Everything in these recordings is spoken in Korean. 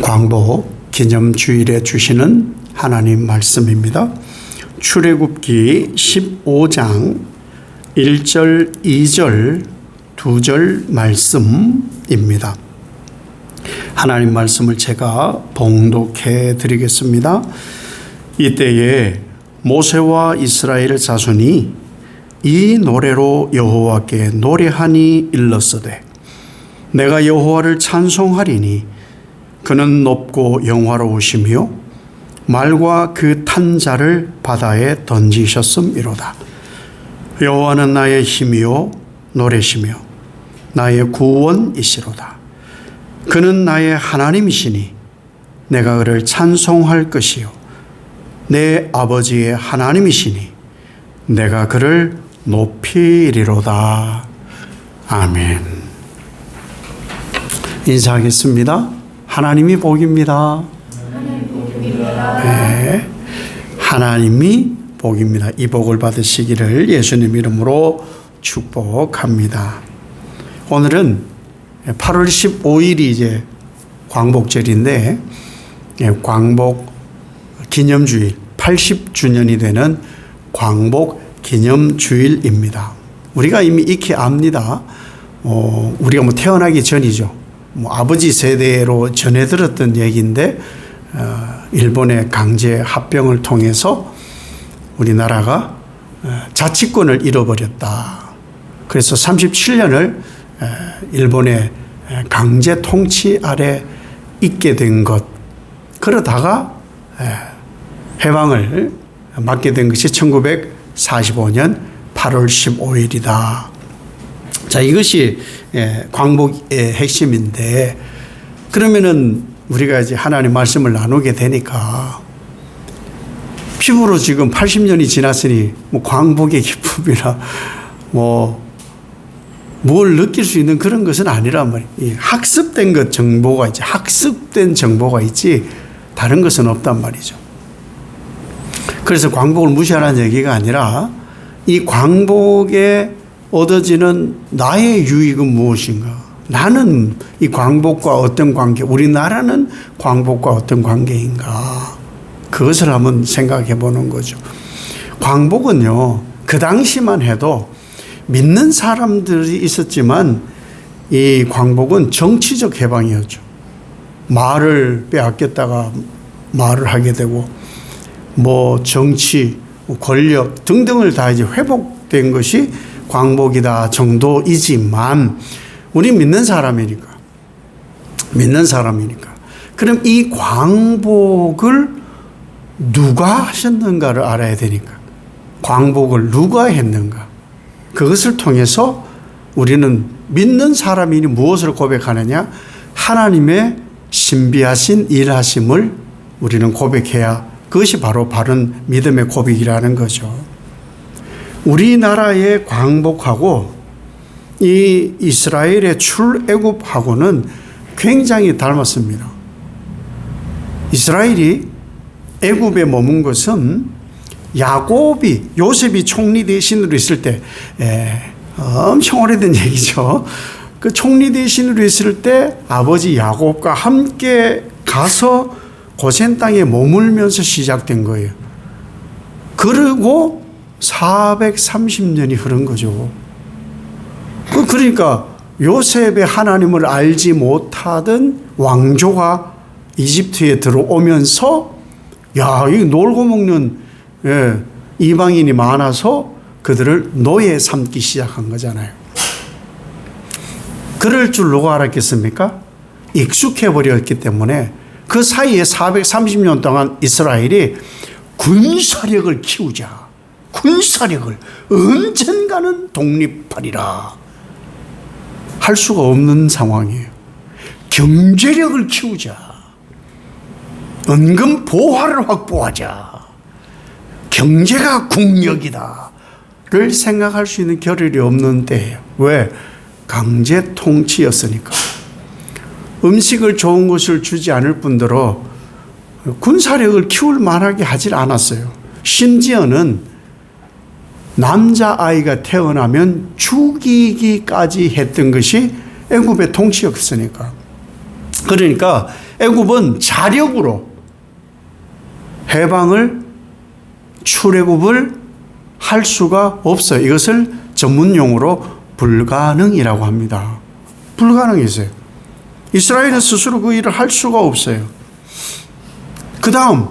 광복 기념 주일에 주시는 하나님 말씀입니다. 출애굽기 15장 1절, 2절, 2절 말씀입니다. 하나님 말씀을 제가 봉독해 드리겠습니다. 이때에 모세와 이스라엘 자손이 이 노래로 여호와께 노래하니 일렀으되 내가 여호와를 찬송하리니 그는 높고 영화로우시며 말과 그 탄자를 바다에 던지셨음이로다. 여호와는 나의 힘이요 노래시며 나의 구원이시로다. 그는 나의 하나님이시니 내가 그를 찬송할 것이요 내 아버지의 하나님이시니 내가 그를 높이리로다. 아멘. 인사하겠습니다. 하나님이 복입니다. 네. 하나님이 복입니다. 이 복을 받으시기를 예수님 이름으로 축복합니다. 오늘은 8월 15일이 이제 광복절인데 예, 광복 기념주일 80주년이 되는 광복 기념주일입니다. 우리가 이미 익히 압니다. 어, 우리가 뭐 태어나기 전이죠. 뭐 아버지 세대로 전해 들었던 얘기인데 어, 일본의 강제 합병을 통해서 우리나라가 어, 자치권을 잃어버렸다. 그래서 37년을 일본의 강제 통치 아래 있게 된 것. 그러다가 해방을 맞게 된 것이 1945년 8월 15일이다. 자, 이것이 광복의 핵심인데 그러면은 우리가 이제 하나님 말씀을 나누게 되니까 피부로 지금 80년이 지났으니 뭐 광복의 기쁨이나 뭐 뭘 느낄 수 있는 그런 것은 아니란 말이에요. 학습된 것 정보가 있지, 학습된 정보가 있지, 다른 것은 없단 말이죠. 그래서 광복을 무시하라는 얘기가 아니라 이 광복에 얻어지는 나의 유익은 무엇인가? 나는 이 광복과 어떤 관계, 우리나라는 광복과 어떤 관계인가? 그것을 한번 생각해 보는 거죠. 광복은요, 그 당시만 해도 믿는 사람들이 있었지만 이 광복은 정치적 해방이었죠. 말을 빼앗겼다가 말을 하게 되고 뭐 정치, 권력 등등을 다 이제 회복된 것이 광복이다 정도이지만 우리 믿는 사람이니까. 믿는 사람이니까. 그럼 이 광복을 누가 하셨는가를 알아야 되니까. 광복을 누가 했는가. 그것을 통해서 우리는 믿는 사람이니 무엇을 고백하느냐? 하나님의 신비하신 일하심을 우리는 고백해야 그것이 바로 바른 믿음의 고백이라는 거죠. 우리나라의 광복하고 이 이스라엘의 출애굽하고는 굉장히 닮았습니다. 이스라엘이 애굽에 머문 것은 야곱이 요셉이 총리 대신으로 있을 때 에, 엄청 오래된 얘기죠. 그 총리 대신으로 있을 때 아버지 야곱과 함께 가서 고센 땅에 머물면서 시작된 거예요. 그리고 430년이 흐른 거죠. 그 그러니까 요셉의 하나님을 알지 못하던 왕조가 이집트에 들어오면서 야, 이 놀고 먹는 예, 이방인이 많아서 그들을 노예 삼기 시작한 거잖아요. 그럴 줄 누가 알았겠습니까? 익숙해 버렸기 때문에 그 사이에 430년 동안 이스라엘이 군사력을 키우자. 군사력을 언젠가는 독립하리라. 할 수가 없는 상황이에요. 경제력을 키우자. 은근 보화를 확보하자. 경제가 국력이다. 를 생각할 수 있는 겨를이 없는 때예요. 왜? 강제 통치였으니까. 음식을 좋은 것을 주지 않을 뿐더러 군사력을 키울 만하게 하질 않았어요. 심지어는 남자아이가 태어나면 죽이기까지 했던 것이 애굽의 통치였으니까. 그러니까 애굽은 자력으로 해방을 출애굽을 할 수가 없어요. 이것을 전문 용어로 불가능이라고 합니다. 불가능했어요. 이스라엘은 스스로 그 일을 할 수가 없어요. 그 다음,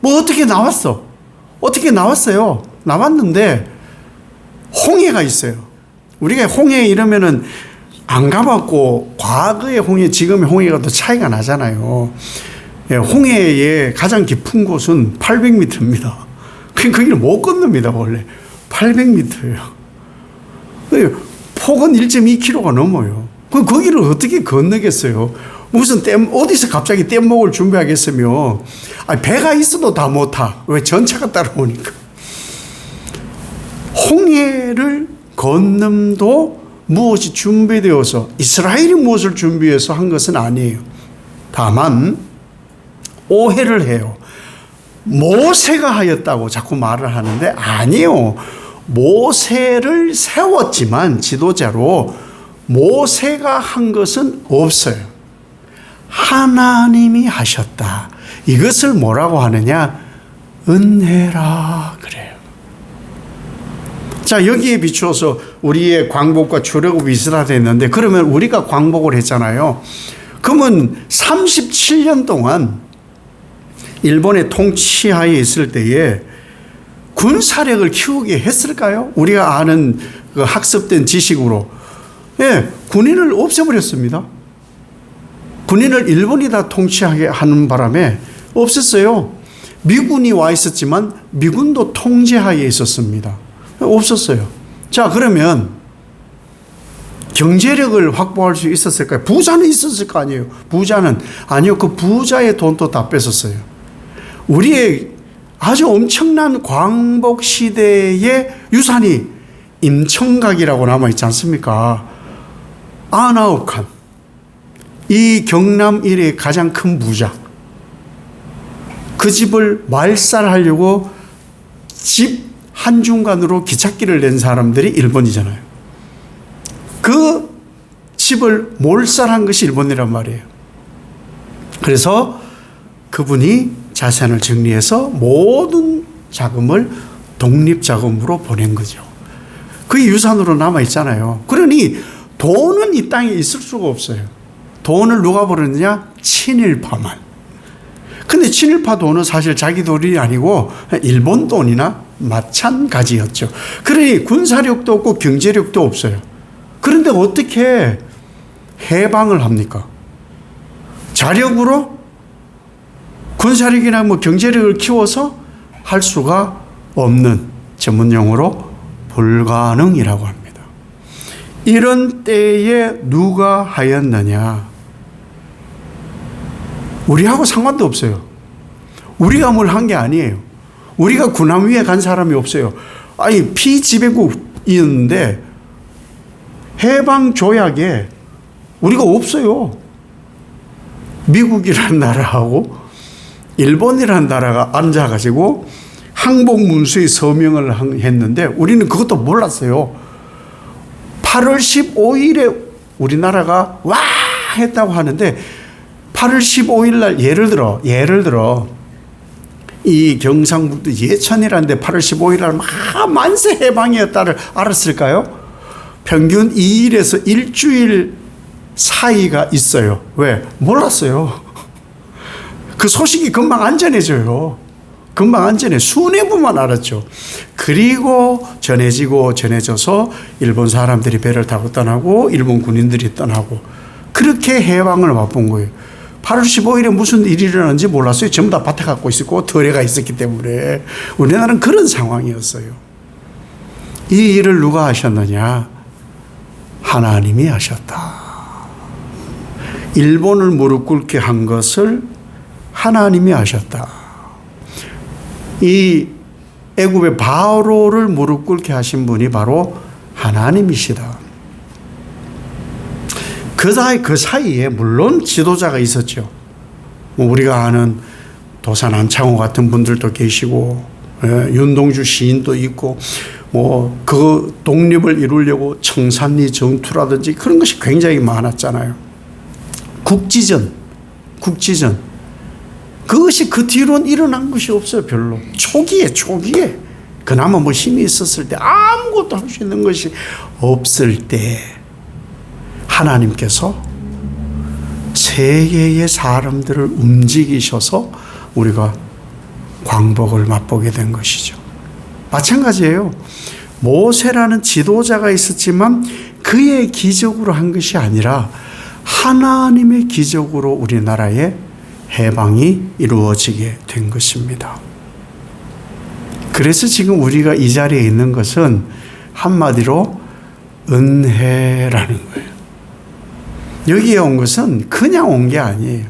뭐 어떻게 나왔어? 어떻게 나왔어요? 나왔는데, 홍해가 있어요. 우리가 홍해 이러면은 안 가봤고, 과거의 홍해, 지금의 홍해가 또 차이가 나잖아요. 예, 홍해의 가장 깊은 곳은 800m입니다. 그 거기를 못 건넙니다, 원래. 800m예요. 폭은 1.2km가 넘어요. 그 거기를 어떻게 건너겠어요? 무슨 댐 어디서 갑자기 뗏목을 준비하겠으며 아니, 배가 있어도 다 못 타. 왜 전차가 따라오니까. 홍해를 건넘도 무엇이 준비되어서 이스라엘이 무엇을 준비해서 한 것은 아니에요. 다만 오해를 해요. 모세가 하였다고 자꾸 말을 하는데 아니요. 모세를 세웠지만 지도자로 모세가 한 것은 없어요. 하나님이 하셨다. 이것을 뭐라고 하느냐? 은혜라. 자, 여기에 비추어서 우리의 광복과 출애굽이 비슷하됐는데 그러면 우리가 광복을 했잖아요. 그러면 37년 동안 일본의 통치하에 있을 때에 군사력을 키우게 했을까요? 우리가 아는 그 학습된 지식으로. 예, 군인을 없애버렸습니다. 군인을 일본이 다 통치하게 하는 바람에 없었어요. 미군이 와 있었지만 미군도 통제하에 있었습니다. 없었어요. 자, 그러면 경제력을 확보할 수 있었을까요? 부자는 있었을 거 아니에요. 부자는 아니요. 그 부자의 돈도 다 뺏었어요. 우리의 아주 엄청난 광복 시대의 유산이 임청각이라고 남아 있지 않습니까? 아나홉 칸. 이 경남 일의 가장 큰 부자. 그 집을 말살하려고 집 한중간으로 기찻길을 낸 사람들이 일본이잖아요. 그 집을 몰살한 것이 일본이란 말이에요. 그래서 그분이 자산을 정리해서 모든 자금을 독립 자금으로 보낸 거죠. 그게 유산으로 남아 있잖아요. 그러니 돈은 이 땅에 있을 수가 없어요. 돈을 누가 버렸느냐? 친일파만. 근데 친일파 돈은 사실 자기 돈이 아니고 일본 돈이나 마찬가지였죠. 그러니 군사력도 없고 경제력도 없어요. 그런데 어떻게 해방을 합니까? 자력으로 군사력이나 뭐 경제력을 키워서 할 수가 없는 전문 용어로 불가능이라고 합니다. 이런 때에 누가 하였느냐? 우리하고 상관도 없어요. 우리가 뭘 한 게 아니에요. 우리가 군함 위에 간 사람이 없어요. 아니, 피지배국이었는데 해방 조약에 우리가 없어요. 미국이라는 나라하고 일본이라는 나라가 앉아가지고 항복 문수에 서명을 했는데 우리는 그것도 몰랐어요. 8월 15일에 우리나라가 와 했다고 하는데 8월 15일 날 예를 들어 예를 들어 이 경상북도 예천이라는데 8월 15일 날막 만세 해방이었다를 알았을까요? 평균 2일에서 일주일 사이가 있어요. 왜? 몰랐어요. 그 소식이 금방 안전해져요. 금방 안전해. 수뇌부만 알았죠. 그리고 전해지고 전해져서 일본 사람들이 배를 타고 떠나고 일본 군인들이 떠나고 그렇게 해방을 맛본 거예요. 8월 15일에 무슨 일이 일어났는지 몰랐어요. 전부 다 밭에 갖고 있었고 터레가 있었기 때문에 우리나라는 그런 상황이었어요. 이 일을 누가 하셨느냐? 하나님이 하셨다. 일본을 무릎 꿇게 한 것을 하나님이 하셨다. 이 애굽의 바로를 무릎 꿇게 하신 분이 바로 하나님이시다. 그 사이 그 사이에 물론 지도자가 있었죠. 뭐 우리가 아는 도산 안창호 같은 분들도 계시고 예, 윤동주 시인도 있고 뭐 그 독립을 이루려고 청산리 정투라든지 그런 것이 굉장히 많았잖아요. 국지전 국지전. 그것이 그 뒤로는 일어난 것이 없어요, 별로. 초기에, 초기에. 그나마 뭐 힘이 있었을 때 아무것도 할 수 있는 것이 없을 때 하나님께서 세계의 사람들을 움직이셔서 우리가 광복을 맛보게 된 것이죠. 마찬가지예요. 모세라는 지도자가 있었지만 그의 기적으로 한 것이 아니라 하나님의 기적으로 우리나라의 해방이 이루어지게 된 것입니다. 그래서 지금 우리가 이 자리에 있는 것은 한마디로 은혜라는 거예요. 여기에 온 것은 그냥 온 게 아니에요.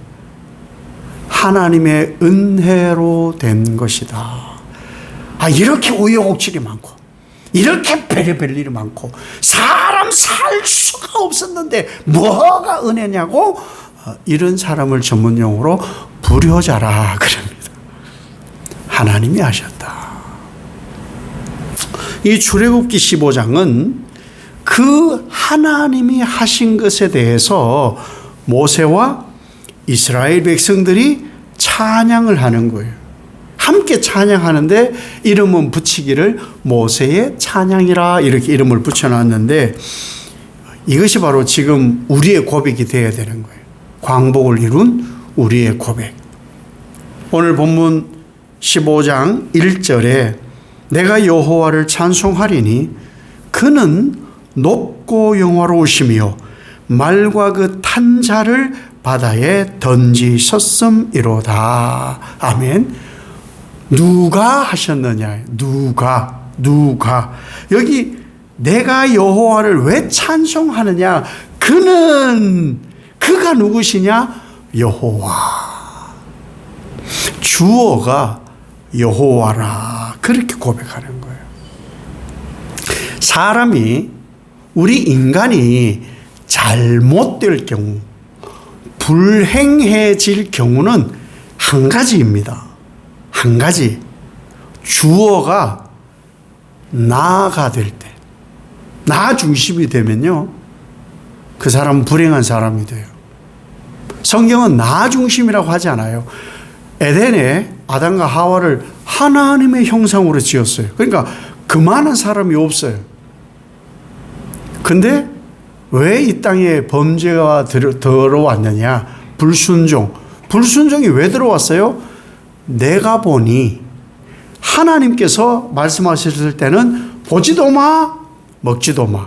하나님의 은혜로 된 것이다. 아, 이렇게 우여곡절이 많고, 이렇게 별의별 일이 많고, 사람 살 수가 없었는데, 뭐가 은혜냐고, 어, 이런 사람을 전문용어로 불효자라 그럽니다. 하나님이 하셨다. 이 출애굽기 15장은 그 하나님이 하신 것에 대해서 모세와 이스라엘 백성들이 찬양을 하는 거예요. 함께 찬양하는데 이름은 붙이기를 모세의 찬양이라 이렇게 이름을 붙여놨는데 이것이 바로 지금 우리의 고백이 되어야 되는 거예요. 광복을 이룬 우리의 고백. 오늘 본문 15장 1절에 내가 여호와를 찬송하리니 그는 높고 영화로우시며 말과 그 탄자를 바다에 던지셨음이로다. 아멘. 누가 하셨느냐? 누가 누가 여기 내가 여호와를 왜 찬송하느냐? 그는 그가 누구시냐? 여호와. 주어가 여호와라. 그렇게 고백하는 거예요. 사람이 우리 인간이 잘못될 경우 불행해질 경우는 한 가지입니다. 한 가지. 주어가 나가 될 때, 나 중심이 되면요. 그 사람은 불행한 사람이 돼요. 성경은 나 중심이라고 하지 않아요. 에덴에 아담과 하와를 하나님의 형상으로 지었어요. 그러니까 그만한 사람이 없어요. 근데 왜 이 땅에 범죄가 들어, 들어왔느냐? 불순종. 불순종이 왜 들어왔어요? 내가 보니 하나님께서 말씀하셨을 때는 보지도 마, 먹지도 마.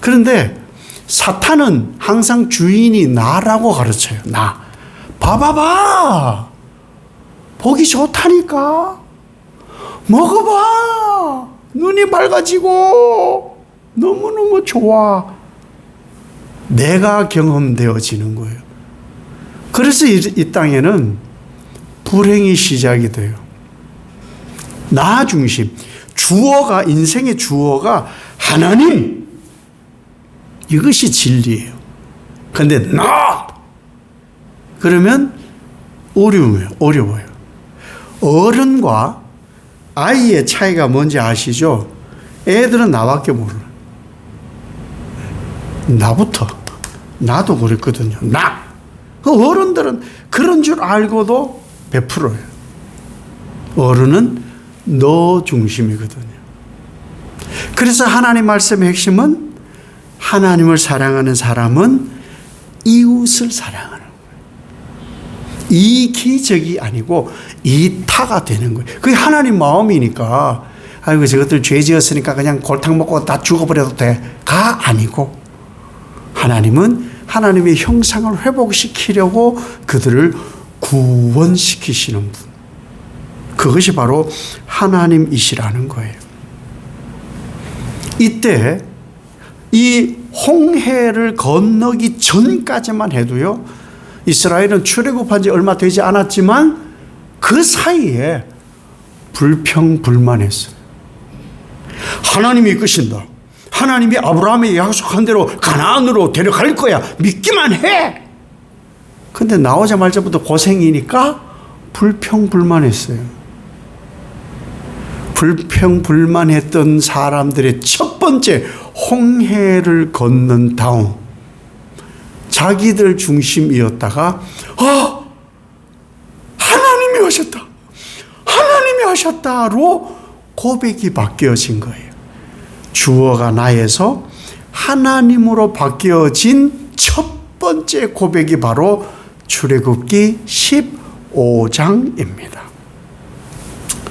그런데 사탄은 항상 주인이 나라고 가르쳐요. 나. 봐봐봐. 보기 좋다니까. 먹어봐. 눈이 밝아지고 너무너무 좋아. 내가 경험되어지는 거예요. 그래서 이, 이 땅에는 불행이 시작이 돼요. 나 중심. 주어가, 인생의 주어가 하나님. 이것이 진리예요. 근데 나! 그러면 어려워요. 어려워요. 어른과 아이의 차이가 뭔지 아시죠? 애들은 나밖에 몰라요. 나부터. 나도 그랬거든요. 나. 그 어른들은 그런 줄 알고도 베풀어요. 어른은 너 중심이거든요. 그래서 하나님 말씀의 핵심은 하나님을 사랑하는 사람은 이웃을 사랑하는 거예요. 이 기적이 아니고 이 타가 되는 거예요. 그게 하나님 마음이니까 아이고 저것들 죄 지었으니까 그냥 골탕 먹고 다 죽어버려도 돼가 아니고 하나님은 하나님의 형상을 회복시키려고 그들을 구원시키시는 분. 그것이 바로 하나님이시라는 거예요. 이때 이 홍해를 건너기 전까지만 해도요. 이스라엘은 출애굽한 지 얼마 되지 않았지만 그 사이에 불평불만했어요. 하나님이 이끄신다. 하나님이 아브라함에게 약속한 대로 가나안으로 데려갈 거야. 믿기만 해. 근데 나오자마자부터 고생이니까 불평불만했어요. 불평불만했던 사람들의 첫 번째 홍해를 걷는 다음 자기들 중심이었다가 아 하셨다. 하나님이 하셨다로 고백이 바뀌어진 거예요. 주어가 나에서 하나님으로 바뀌어진 첫 번째 고백이 바로 출애굽기 15장입니다.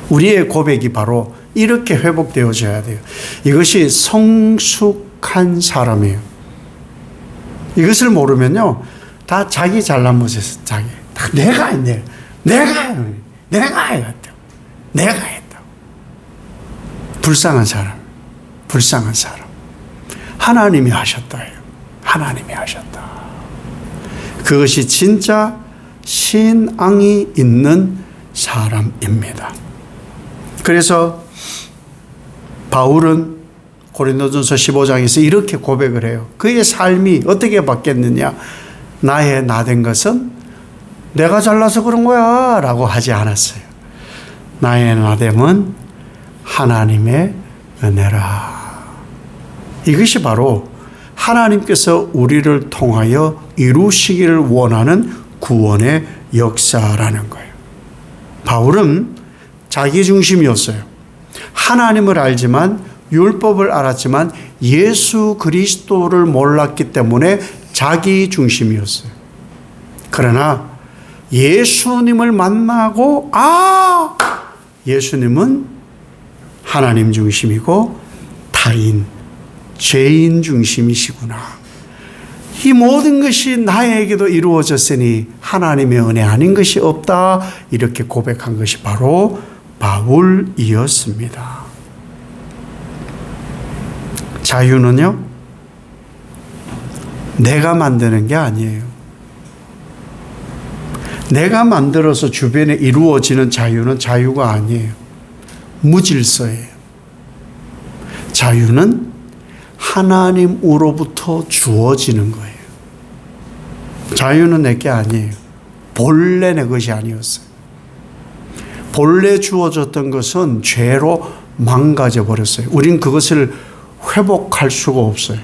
우리의 고백이 바로 이렇게 회복되어져야 돼요. 이것이 성숙한 사람이에요. 이것을 모르면요, 다 자기 잘난못에서 자기 다 내가 했네, 내가 내가 했다, 내가 했다. 불쌍한 사람, 불쌍한 사람. 하나님이 하셨다예요. 하나님이 하셨다. 그것이 진짜 신앙이 있는 사람입니다. 그래서 바울은 고린도전서 15장에서 이렇게 고백을 해요. 그의 삶이 어떻게 바뀌었느냐? 나의 나된 것은 내가 잘나서 그런 거야 라고 하지 않았어요. 나의 나됨은 하나님의 은혜라. 이것이 바로 하나님께서 우리를 통하여 이루시기를 원하는 구원의 역사라는 거예요. 바울은 자기 중심이었어요. 하나님을 알지만 율법을 알았지만 예수 그리스도를 몰랐기 때문에 자기 중심이었어요. 그러나 예수님을 만나고 아 예수님은 하나님 중심이고 타인 죄인 중심이시구나. 이 모든 것이 나에게도 이루어졌으니 하나님의 은혜 아닌 것이 없다. 이렇게 고백한 것이 바로 바울이었습니다. 자유는요, 내가 만드는 게 아니에요. 내가 만들어서 주변에 이루어지는 자유는 자유가 아니에요. 무질서예요. 자유는 하나님으로부터 주어지는 거예요. 자유는 내게 아니에요. 본래 내 것이 아니었어요. 본래 주어졌던 것은 죄로 망가져 버렸어요. 우린 그것을 회복할 수가 없어요.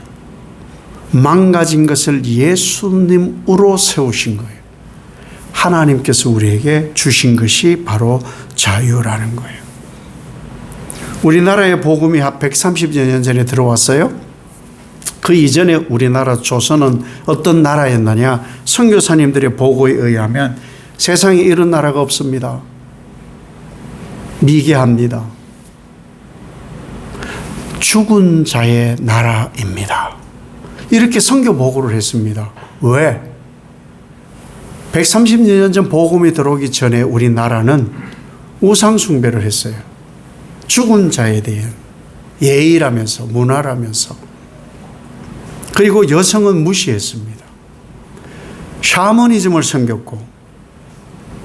망가진 것을 예수님으로 세우신 거예요. 하나님께서 우리에게 주신 것이 바로 자유라는 거예요. 우리나라의 복음이 130여 년 전에 들어왔어요. 그 이전에 우리나라 조선은 어떤 나라였느냐? 선교사님들의 보고에 의하면 세상에 이런 나라가 없습니다. 미개합니다. 죽은 자의 나라입니다. 이렇게 선교 보고를 했습니다. 왜? 130년 전 복음이 들어오기 전에 우리나라는 우상 숭배를 했어요. 죽은 자에 대한 예의라면서 문화라면서 그리고 여성은 무시했습니다. 샤머니즘을 섬겼고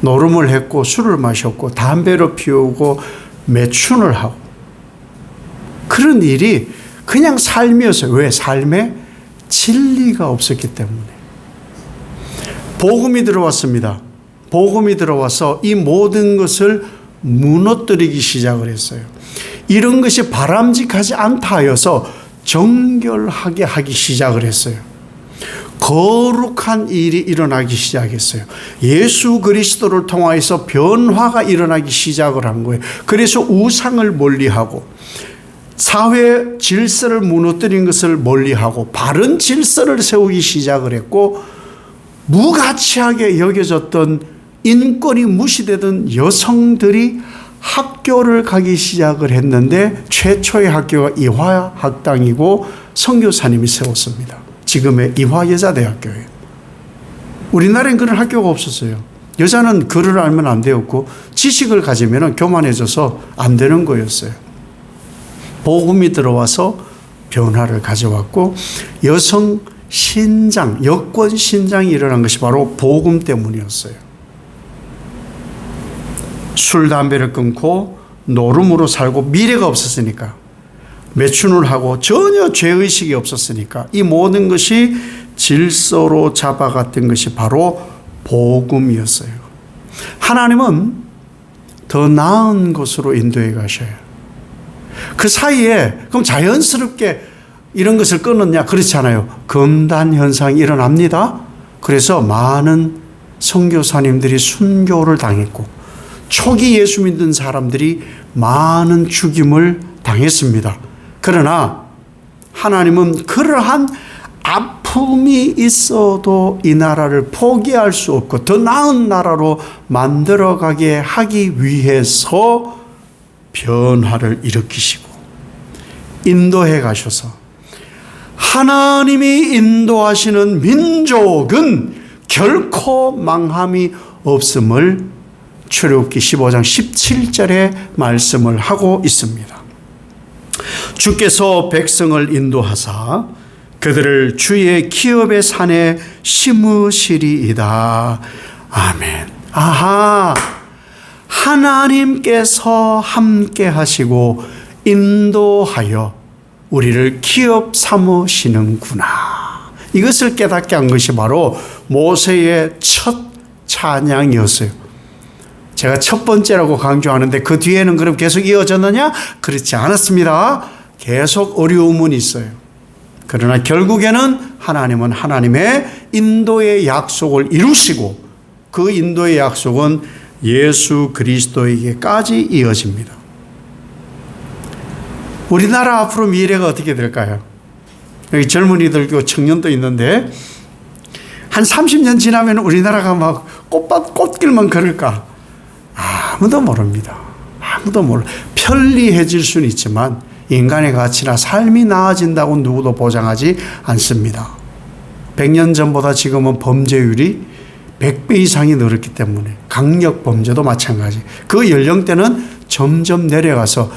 노름을 했고 술을 마셨고 담배를 피우고 매춘을 하고 그런 일이 그냥 삶이었어요. 왜? 삶에 진리가 없었기 때문에. 복음이 들어왔습니다. 복음이 들어와서 이 모든 것을 무너뜨리기 시작을 했어요. 이런 것이 바람직하지 않다 하여서 정결하게 하기 시작을 했어요. 거룩한 일이 일어나기 시작했어요. 예수 그리스도를 통하여서 변화가 일어나기 시작을 한 거예요. 그래서 우상을 멀리하고 사회 질서를 무너뜨린 것을 멀리하고 바른 질서를 세우기 시작을 했고 무가치하게 여겨졌던 인권이 무시되던 여성들이 학교를 가기 시작을 했는데 최초의 학교가 이화 학당이고 선교사님이 세웠습니다. 지금의 이화여자대학교예요. 우리나라엔 그런 학교가 없었어요. 여자는 글을 알면 안 되었고 지식을 가지면 교만해져서 안 되는 거였어요. 복음이 들어와서 변화를 가져왔고 여성 신장, 여권 신장이 일어난 것이 바로 복음 때문이었어요. 술, 담배를 끊고 노름으로 살고 미래가 없었으니까 매춘을 하고 전혀 죄의식이 없었으니까 이 모든 것이 질서로 잡아갔던 것이 바로 복음이었어요. 하나님은 더 나은 곳으로 인도해 가셔요. 그 사이에 그럼 자연스럽게 이런 것을 끊었냐? 그렇잖아요. 금단 현상이 일어납니다. 그래서 많은 선교사님들이 순교를 당했고 초기 예수 믿는 사람들이 많은 죽임을 당했습니다. 그러나 하나님은 그러한 아픔이 있어도 이 나라를 포기할 수 없고 더 나은 나라로 만들어가게 하기 위해서 변화를 일으키시고 인도해 가셔서 하나님이 인도하시는 민족은 결코 망함이 없음을 출애굽기 15장 17절에 말씀을 하고 있습니다. 주께서 백성을 인도하사 그들을 주의 기업의 산에 심으시리이다. 아멘. 아하. 하나님께서 함께 하시고 인도하여 우리를 기업 삼으시는구나. 이것을 깨닫게 한 것이 바로 모세의 첫 찬양이었어요. 제가 첫 번째라고 강조하는데 그 뒤에는 그럼 계속 이어졌느냐? 그렇지 않았습니다. 계속 어려움은 있어요. 그러나 결국에는 하나님은 하나님의 인도의 약속을 이루시고 그 인도의 약속은 예수 그리스도에게까지 이어집니다. 우리나라 앞으로 미래가 어떻게 될까요? 여기 젊은이들도 청년도 있는데 한 30년 지나면 우리나라가 막 꽃밭 꽃길만 걸을까? 아무도 모릅니다. 아무도 몰라. 편리해질 수는 있지만 인간의 가치나 삶이 나아진다고 누구도 보장하지 않습니다. 100년 전보다 지금은 범죄율이 100배 이상이 늘었기 때문에 강력 범죄도 마찬가지. 그 연령대는 점점 내려가서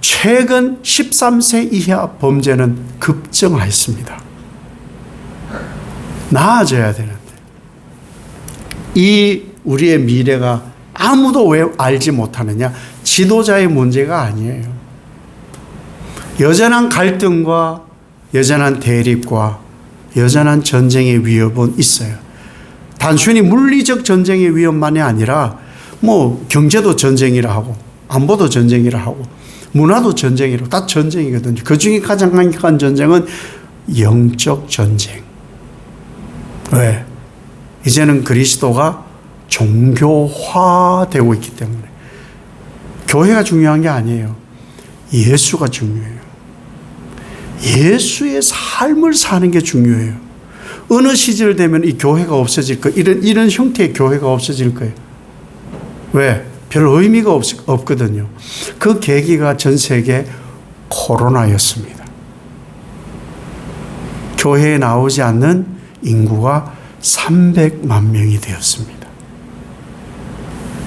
최근 13세 이하 범죄는 급증하였습니다. 나아져야 되는데 이 우리의 미래가 아무도 왜 알지 못하느냐? 지도자의 문제가 아니에요. 여전한 갈등과 여전한 대립과 여전한 전쟁의 위협은 있어요. 단순히 물리적 전쟁의 위협만이 아니라 뭐 경제도 전쟁이라 하고 안보도 전쟁이라 하고 문화도 전쟁이라 다 전쟁이거든요. 그 중에 가장 강력한 전쟁은 영적 전쟁. 왜? 이제는 그리스도가 종교화되고 있기 때문에 교회가 중요한 게 아니에요. 예수가 중요해요. 예수의 삶을 사는 게 중요해요. 어느 시절 되면 이 교회가 없어질 거 이런 이런 형태의 교회가 없어질 거예요. 왜? 별 의미가 없, 없거든요. 그 계기가 전 세계 코로나였습니다. 교회에 나오지 않는 인구가 300만 명이 되었습니다.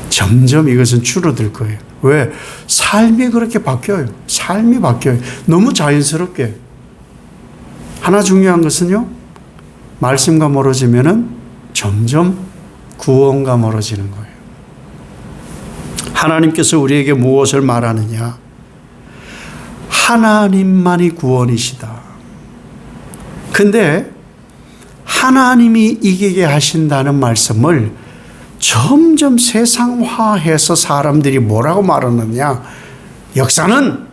점점 이것은 줄어들 거예요. 왜? 삶이 그렇게 바뀌어요. 삶이 바뀌어요. 너무 자연스럽게. 하나 중요한 것은요, 말씀과 멀어지면은 점점 구원과 멀어지는 거예요. 하나님께서 우리에게 무엇을 말하느냐? 하나님만이 구원이시다. 근데 하나님이 이기게 하신다는 말씀을 점점 세상화해서 사람들이 뭐라고 말하느냐? 역사는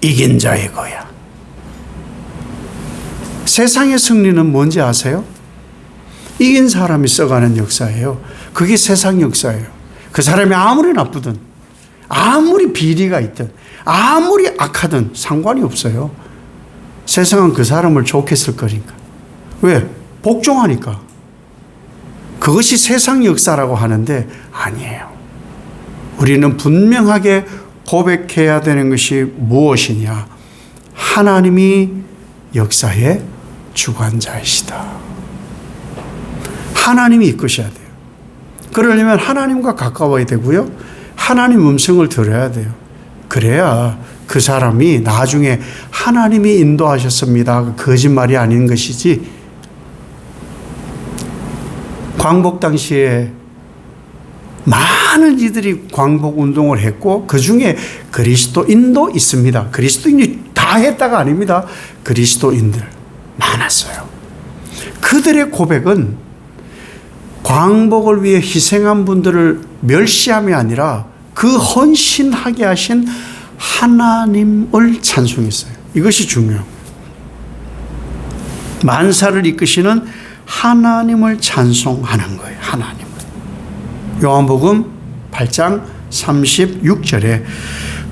이긴 자의 거야. 세상의 승리는 뭔지 아세요? 이긴 사람이 써가는 역사예요. 그게 세상 역사예요. 그 사람이 아무리 나쁘든, 아무리 비리가 있든, 아무리 악하든 상관이 없어요. 세상은 그 사람을 좋게 쓸 거니까. 왜? 복종하니까. 그것이 세상 역사라고 하는데 아니에요. 우리는 분명하게 고백해야 되는 것이 무엇이냐? 하나님이 역사의 주관자이시다. 하나님이 이끄셔야 돼요. 그러려면 하나님과 가까워야 되고요. 하나님 음성을 들어야 돼요. 그래야 그 사람이 나중에 하나님이 인도하셨습니다. 거짓말이 아닌 것이지. 광복 당시에 많은 이들이 광복 운동을 했고 그 중에 그리스도인도 있습니다. 그리스도인이 다 했다가 아닙니다. 그리스도인들 많았어요. 그들의 고백은 광복을 위해 희생한 분들을 멸시함이 아니라 그 헌신하게 하신 하나님을 찬송했어요. 이것이 중요해요. 만사를 이끄시는 하나님을 찬송하는 거예요. 하나님을. 요한복음 8장 36절에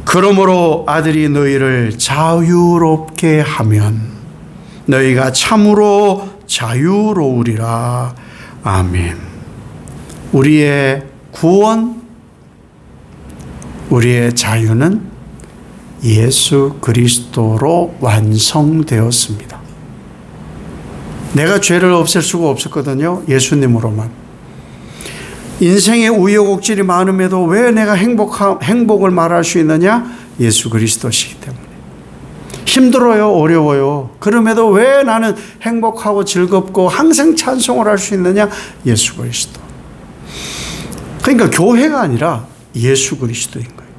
그러므로 아들이 너희를 자유롭게 하면 너희가 참으로 자유로우리라. 아멘. 우리의 구원, 우리의 자유는 예수 그리스도로 완성되었습니다. 내가 죄를 없앨 수가 없었거든요. 예수님으로만. 인생의 우여곡절이 많음에도 왜 내가 행복하, 행복을 말할 수 있느냐? 예수 그리스도시기 때문에. 힘들어요, 어려워요. 그럼에도 왜 나는 행복하고 즐겁고 항상 찬송을 할 수 있느냐? 예수 그리스도. 그러니까 교회가 아니라 예수 그리스도인 거예요.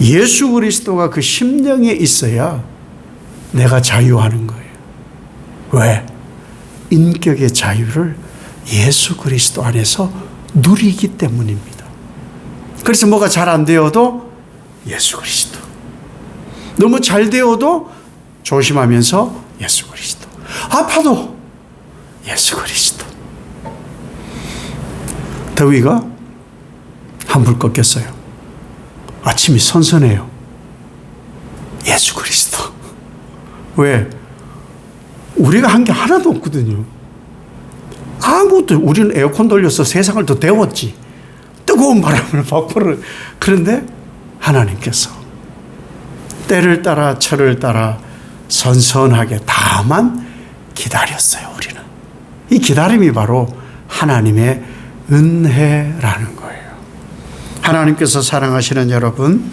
예수 그리스도가 그 심령에 있어야 내가 자유하는 거예요. 왜? 인격의 자유를 예수 그리스도 안에서 누리기 때문입니다. 그래서 뭐가 잘 안 되어도 예수 그리스도. 너무 잘 되어도 조심하면서 예수 그리스도. 아파도 예수 그리스도. 더위가 한불 꺾였어요. 아침이 선선해요. 예수 그리스도. 왜? 우리가 한 게 하나도 없거든요. 아무것도 우리는 에어컨 돌려서 세상을 더 데웠지. 뜨거운 바람을 바꾸를 그런데 하나님께서 때를 따라 철을 따라 선선하게 다만 기다렸어요. 우리는 이 기다림이 바로 하나님의 은혜라는 거예요. 하나님께서 사랑하시는 여러분,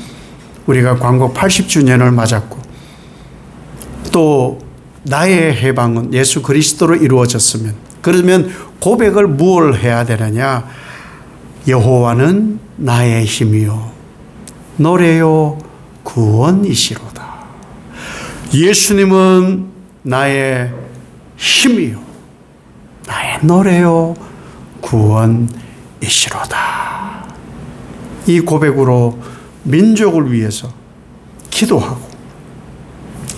우리가 광고 80주년을 맞았고 또 나의 해방은 예수 그리스도로 이루어졌으면 그러면 고백을 무엇 해야 되느냐? 여호와는 나의 힘이요 노래요 구원이시로다. 예수님은 나의 힘이요 나의 노래요 구원이시로다. 이 고백으로 민족을 위해서 기도하고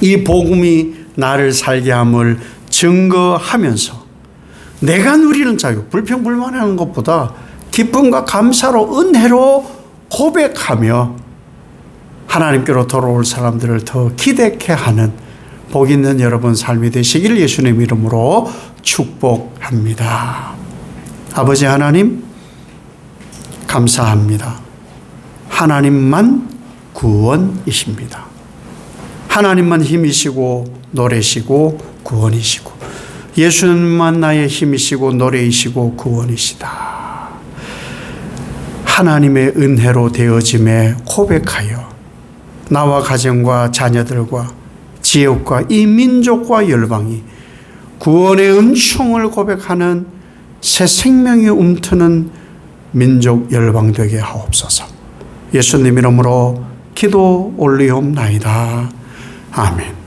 이 복음이 나를 살게 함을 증거하면서 내가 누리는 자유, 불평불만하는 것보다 기쁨과 감사로 은혜로 고백하며 하나님께로 돌아올 사람들을 더 기대케 하는 복 있는 여러분 삶이 되시길 예수님 이름으로 축복합니다. 아버지 하나님, 감사합니다. 하나님만 구원이십니다. 하나님만 힘이시고 노래시고 구원이시고 예수님만 나의 힘이시고 노래이시고 구원이시다. 하나님의 은혜로 되어짐에 고백하여 나와 가정과 자녀들과 지역과 이 민족과 열방이 구원의 은총을 고백하는 새 생명이 움트는 민족 열방 되게 하옵소서. 예수님 이름으로 기도 올리옵나이다. 아멘.